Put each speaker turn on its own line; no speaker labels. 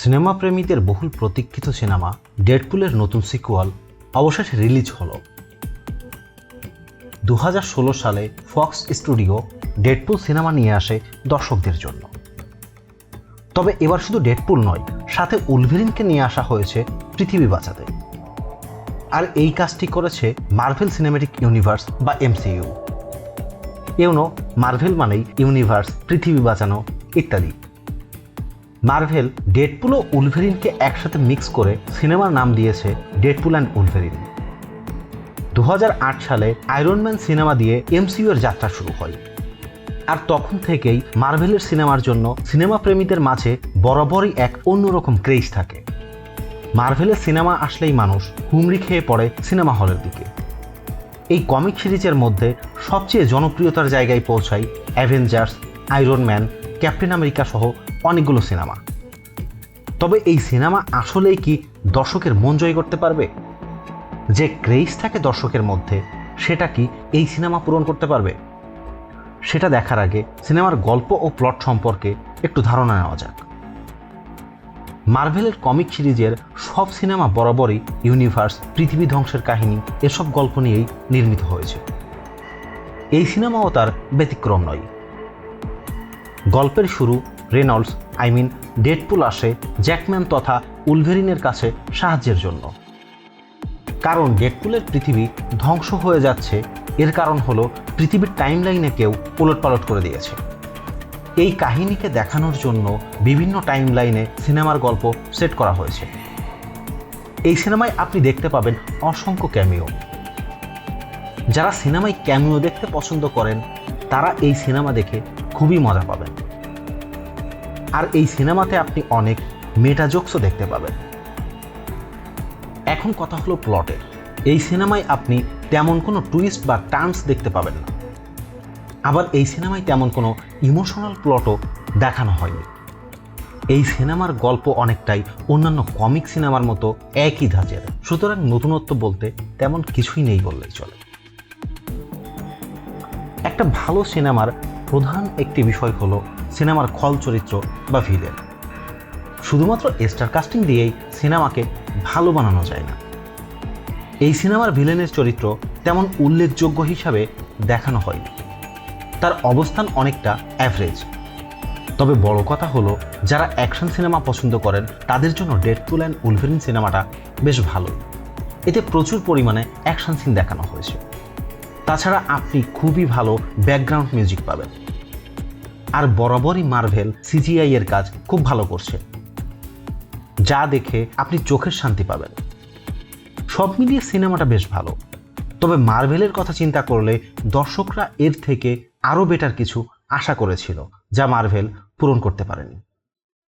Cinema প্রেমীদের বহুল প্রতীক্ষিত সিনেমা ডেডপুলের নতুন সিকুয়াল অবশেষে রিলিজ হলো। দু হাজার ষোলো সালে ফক্স স্টুডিও ডেডপুল সিনেমা নিয়ে আসে দর্শকদের জন্য। তবে এবার শুধু ডেডপুল নয়, সাথে উলভেরিনকে নিয়ে আসা হয়েছে পৃথিবী বাঁচাতে। আর এই কাজটি করেছে মার্ভেল সিনেমেটিক ইউনিভার্স বা এমসিইউ। ইউনো, মার্ভেল মানেই ইউনিভার্স, পৃথিবী বাঁচানো ইত্যাদি। মার্ভেল ডেডপুল ও উলভেরিনকে একসাথে মিক্স করে সিনেমার নাম দিয়েছে ডেডপুল অ্যান্ড উলভেরিন। দু হাজার আট সালে আয়রনম্যান সিনেমা দিয়ে এমসিইউ এর যাত্রা শুরু হয়। আর তখন থেকেই মার্ভেলের সিনেমার জন্য সিনেমা প্রেমীদের মাঝে বরাবরই এক অন্যরকম ক্রেজ থাকে। মার্ভেলের সিনেমা আসলেই মানুষ হুমড়ি খেয়ে পড়ে সিনেমা হলের দিকে। এই কমিক সিরিজের মধ্যে সবচেয়ে জনপ্রিয়তার জায়গায় পৌঁছায় Avengers, Iron Man Captain America সহ অনেকগুলো সিনেমা। তবে এই সিনেমা আসলেই কি দর্শকের মন জয় করতে পারবে? যে ক্রেজ থাকে দর্শকের মধ্যে, সেটা কি এই সিনেমা পূরণ করতে পারবে? সেটা দেখার আগে সিনেমার গল্প ও প্লট সম্পর্কে একটু ধারণা নেওয়া যাক। মার্ভেলের কমিক সিরিজের সব সিনেমা বরাবরই ইউনিভার্স, পৃথিবী ধ্বংসের কাহিনী, এসব গল্প নিয়েই নির্মিত হয়েছে। এই সিনেমাও তার ব্যতিক্রম নয়। গল্পের শুরু, রেনল্ডস, আই মিন, ডেডপুল আসে জ্যাকম্যান তথা উলভেরিনের কাছে সাহায্যের জন্য। কারণ ডেডপুলের পৃথিবী ধ্বংস হয়ে যাচ্ছে, এর কারণ হলো পৃথিবীর টাইমলাইনে কেউ উলটপালট করে দিয়েছে। এই কাহিনীকে দেখানোর জন্য বিভিন্ন টাইমলাইনে সিনেমার গল্প সেট করা হয়েছে। এই সিনেমায় আপনি দেখতে পাবেন অসংখ্য ক্যামিও। যারা সিনেমায় ক্যামিও দেখতে পছন্দ করেন, তারা এই সিনেমা দেখে খুবই মজা পাবেন। আর এই সিনেমাতে আপনি অনেক মেটাজোকসও দেখতে পাবেন। এখন কথা হলো প্লটের এই সিনেমায় আপনি তেমন কোনো টুইস্ট বা টার্নস দেখতে পাবেন না। আবার এই সিনেমায় তেমন কোনো ইমোশনাল প্লটও দেখানো হয়নি। এই সিনেমার গল্প অনেকটাই অন্যান্য কমিক সিনেমার মতো একই ধাঁচের। সুতরাং নতুনত্ব বলতে তেমন কিছুই নেই বললেই চলে। একটা ভালো সিনেমার প্রধান একটি বিষয় হলো সিনেমার খল চরিত্র বা ভিলেন। শুধুমাত্র স্টার কাস্টিং দিয়েই সিনেমাকে ভালো বানানো যায় না। এই সিনেমার ভিলেনের চরিত্র তেমন উল্লেখযোগ্য হিসাবে দেখানো হয়নি। তার অবস্থান অনেকটা অ্যাভারেজ তবে বড় কথা হলো, যারা অ্যাকশন সিনেমা পছন্দ করেন, তাদের জন্য ডেডপুল অ্যান্ড উলভেরিন সিনেমাটা বেশ ভালো। এতে প্রচুর পরিমাণে অ্যাকশন সিন দেখানো হয়েছে। তাছাড়া আপনি খুবই ভালো ব্যাকগ্রাউন্ড মিউজিক পাবেন। আর বরাবরই মার্ভেল সিজিআই এর কাজ খুব ভালো করছে। যা দেখে আপনি চোখের শান্তি পাবেন। সব মিলিয়ে সিনেমাটা বেশ ভালো। তবে মার্ভেলের কথা চিন্তা করলে দর্শকরা এর থেকে আরও বেটার কিছু আশা করেছিল, যা মার্ভেল পূরণ করতে পারেনি।